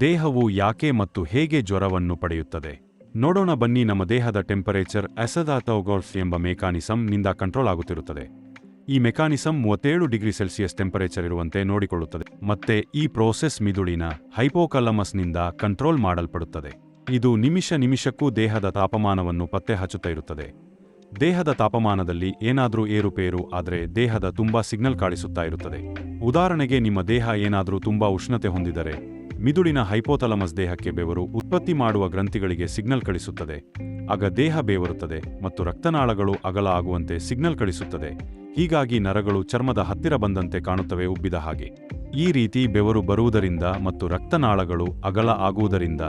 ದೇಹವು ಯಾಕೆ ಮತ್ತು ಹೇಗೆ ಜ್ವರವನ್ನು ಪಡೆಯುತ್ತದೆ? ನೋಡೋಣ ಬನ್ನಿ ನಮ್ಮ ದೇಹದ ಟೆಂಪರೇಚರ್ ಅಸದಾತೋಗೋಲ್ಫ್ ಎಂಬ ಮೆಕಾನಿಸಂ ನಿಂದ ಕಂಟ್ರೋಲ್ ಆಗುತ್ತಿರುತ್ತದೆ. ಈ ಮೆಕಾನಿಸಂ ಮೂವತ್ತೇಳು ಡಿಗ್ರಿ ಸೆಲ್ಸಿಯಸ್ ಟೆಂಪರೇಚರ್ ಇರುವಂತೆ ನೋಡಿಕೊಳ್ಳುತ್ತದೆ, ಮತ್ತೆ ಈ ಪ್ರೋಸೆಸ್ ಮಿದುಳಿನ ಹೈಪೋಕಲಮಸ್ನಿಂದ ಕಂಟ್ರೋಲ್ ಮಾಡಲ್ಪಡುತ್ತದೆ. ಇದು ನಿಮಿಷ ನಿಮಿಷಕ್ಕೂ ದೇಹದ ತಾಪಮಾನವನ್ನು ಪತ್ತೆ ಹಚ್ಚುತ್ತಾ ಇರುತ್ತದೆ. ದೇಹದ ತಾಪಮಾನದಲ್ಲಿ ಏನಾದರೂ ಏರುಪೇರು ಆದರೆ ದೇಹದ ತುಂಬಾ ಸಿಗ್ನಲ್ ಕಾಣಿಸುತ್ತಾ ಇರುತ್ತದೆ. ಉದಾಹರಣೆಗೆ ನಿಮ್ಮ ದೇಹ ಏನಾದರೂ ತುಂಬಾ ಉಷ್ಣತೆ ಹೊಂದಿದರೆ ಮಿದುಳಿನ ಹೈಪೋಥಲಮಸ್ ದೇಹಕ್ಕೆ ಬೆವರು ಉತ್ಪತ್ತಿ ಮಾಡುವ ಗ್ರಂಥಿಗಳಿಗೆ ಸಿಗ್ನಲ್ ಕಳಿಸುತ್ತದೆ. ಆಗ ದೇಹ ಬೇವರುತ್ತದೆ ಮತ್ತು ರಕ್ತನಾಳಗಳು ಅಗಲ ಆಗುವಂತೆ ಸಿಗ್ನಲ್ ಕಳಿಸುತ್ತದೆ. ಹೀಗಾಗಿ ನರಗಳು ಚರ್ಮದ ಹತ್ತಿರ ಬಂದಂತೆ ಕಾಣುತ್ತವೆ ಉಬ್ಬಿದ ಹಾಗೆ. ಈ ರೀತಿ ಬೆವರು ಬರುವುದರಿಂದ ಮತ್ತು ರಕ್ತನಾಳಗಳು ಅಗಲ ಆಗುವುದರಿಂದ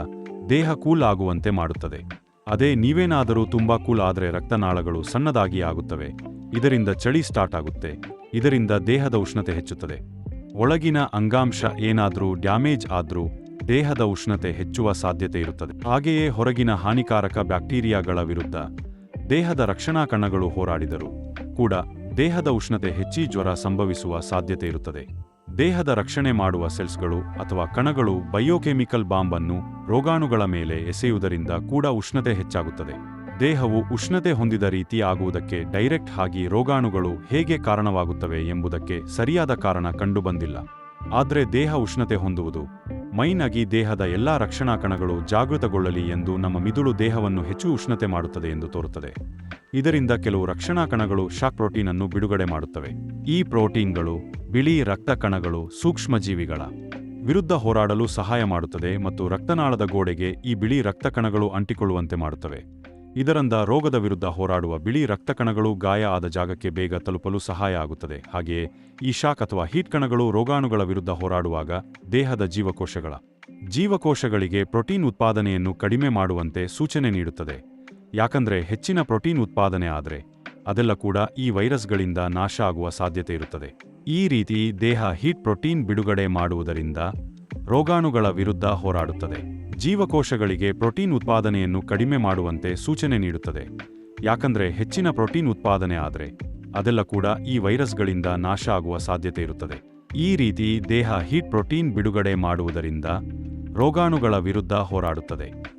ದೇಹ ಕೂಲ್ ಆಗುವಂತೆ ಮಾಡುತ್ತದೆ. ಅದೇ ನೀವೇನಾದರೂ ತುಂಬಾ ಕೂಲ್ ಆದರೆ ರಕ್ತನಾಳಗಳು ಸಣ್ಣದಾಗಿ ಆಗುತ್ತವೆ. ಇದರಿಂದ ಚಳಿ ಸ್ಟಾರ್ಟ್ ಆಗುತ್ತೆ. ಇದರಿಂದ ದೇಹದ ಉಷ್ಣತೆ ಹೆಚ್ಚುತ್ತದೆ. ಒಳಗಿನ ಅಂಗಾಂಶ ಏನಾದರೂ ಡ್ಯಾಮೇಜ್ ಆದರೂ ದೇಹದ ಉಷ್ಣತೆ ಹೆಚ್ಚುವ ಸಾಧ್ಯತೆ ಇರುತ್ತದೆ. ಹಾಗೆಯೇ ಹೊರಗಿನ ಹಾನಿಕಾರಕ ಬ್ಯಾಕ್ಟೀರಿಯಾಗಳ ವಿರುದ್ಧ ದೇಹದ ರಕ್ಷಣಾ ಕಣಗಳು ಹೋರಾಡಿದರು ಕೂಡ ದೇಹದ ಉಷ್ಣತೆ ಹೆಚ್ಚಿ ಜ್ವರ ಸಂಭವಿಸುವ ಸಾಧ್ಯತೆ ಇರುತ್ತದೆ. ದೇಹದ ರಕ್ಷಣೆ ಮಾಡುವ ಸೆಲ್ಸ್ಗಳು ಅಥವಾ ಕಣಗಳು ಬಯೋಕೆಮಿಕಲ್ ಬಾಂಬ್ ಅನ್ನು ರೋಗಾಣುಗಳ ಮೇಲೆ ಎಸೆಯುವುದರಿಂದ ಕೂಡ ಉಷ್ಣತೆ ಹೆಚ್ಚಾಗುತ್ತದೆ. ದೇಹವು ಉಷ್ಣತೆ ಹೊಂದಿದ ರೀತಿ ಆಗುವುದಕ್ಕೆ ಡೈರೆಕ್ಟ್ ಆಗಿ ರೋಗಾಣುಗಳು ಹೇಗೆ ಕಾರಣವಾಗುತ್ತವೆ ಎಂಬುದಕ್ಕೆ ಸರಿಯಾದ ಕಾರಣ ಕಂಡುಬಂದಿಲ್ಲ. ಆದರೆ ದೇಹ ಉಷ್ಣತೆ ಹೊಂದುವುದು ಮೈನ್ ಆಗಿ ದೇಹದ ಎಲ್ಲಾ ರಕ್ಷಣಾ ಕಣಗಳು ಜಾಗೃತಗೊಳ್ಳಲಿ ಎಂದು ನಮ್ಮ ಮಿದುಳು ದೇಹವನ್ನು ಹೆಚ್ಚು ಉಷ್ಣತೆ ಮಾಡುತ್ತದೆ ಎಂದು ತೋರುತ್ತದೆ. ಇದರಿಂದ ಕೆಲವು ರಕ್ಷಣಾ ಕಣಗಳು ಶಾಕ್ ಪ್ರೋಟೀನ್ ಅನ್ನು ಬಿಡುಗಡೆ ಮಾಡುತ್ತವೆ. ಈ ಪ್ರೋಟೀನ್ಗಳು ಬಿಳಿ ರಕ್ತ ಕಣಗಳು ಸೂಕ್ಷ್ಮಜೀವಿಗಳ ವಿರುದ್ಧ ಹೋರಾಡಲು ಸಹಾಯ ಮಾಡುತ್ತದೆ ಮತ್ತು ರಕ್ತನಾಳದ ಗೋಡೆಗೆ ಈ ಬಿಳಿ ರಕ್ತ ಕಣಗಳು ಅಂಟಿಕೊಳ್ಳುವಂತೆ ಮಾಡುತ್ತವೆ. ಇದರಿಂದ ರೋಗದ ವಿರುದ್ಧ ಹೋರಾಡುವ ಬಿಳಿ ರಕ್ತ ಕಣಗಳು ಗಾಯ ಆದ ಜಾಗಕ್ಕೆ ಬೇಗ ತಲುಪಲು ಸಹಾಯ ಆಗುತ್ತದೆ. ಹಾಗೆಯೇ ಈ ಶಾಕ್ ಅಥವಾ ಹೀಟ್ ಕಣಗಳು ರೋಗಾಣುಗಳ ವಿರುದ್ಧ ಹೋರಾಡುವಾಗ ದೇಹದ ಜೀವಕೋಶಗಳ, ಜೀವಕೋಶಗಳಿಗೆ ಪ್ರೋಟೀನ್ ಉತ್ಪಾದನೆಯನ್ನು ಕಡಿಮೆ ಮಾಡುವಂತೆ ಸೂಚನೆ ನೀಡುತ್ತದೆ. ಯಾಕಂದ್ರೆ ಹೆಚ್ಚಿನ ಪ್ರೋಟೀನ್ ಉತ್ಪಾದನೆ ಆದರೆ ಅದೆಲ್ಲ ಕೂಡ ಈ ವೈರಸ್ಗಳಿಂದ ನಾಶ ಆಗುವ ಸಾಧ್ಯತೆ ಇರುತ್ತದೆ. ಈ ರೀತಿ ದೇಹ ಹೀಟ್ ಪ್ರೋಟೀನ್ ಬಿಡುಗಡೆ ಮಾಡುವುದರಿಂದ ರೋಗಾಣುಗಳ ವಿರುದ್ಧ ಹೋರಾಡುತ್ತದೆ. ಜೀವಕೋಶಗಳಿಗೆ ಪ್ರೋಟೀನ್ ಉತ್ಪಾದನೆಯನ್ನು ಕಡಿಮೆ ಮಾಡುವಂತೆ ಸೂಚನೆ ನೀಡುತ್ತದೆ. ಯಾಕಂದ್ರೆ ಹೆಚ್ಚಿನ ಪ್ರೋಟೀನ್ ಉತ್ಪಾದನೆ ಆದರೆ ಅದೆಲ್ಲ ಕೂಡ ಈ ವೈರಸ್ಗಳಿಂದ ನಾಶ ಆಗುವ ಸಾಧ್ಯತೆ ಇರುತ್ತದೆ. ಈ ರೀತಿ ದೇಹ ಹೀಟ್ ಪ್ರೋಟೀನ್ ಬಿಡುಗಡೆ ಮಾಡುವುದರಿಂದ ರೋಗಾಣುಗಳ ವಿರುದ್ಧ ಹೋರಾಡುತ್ತದೆ.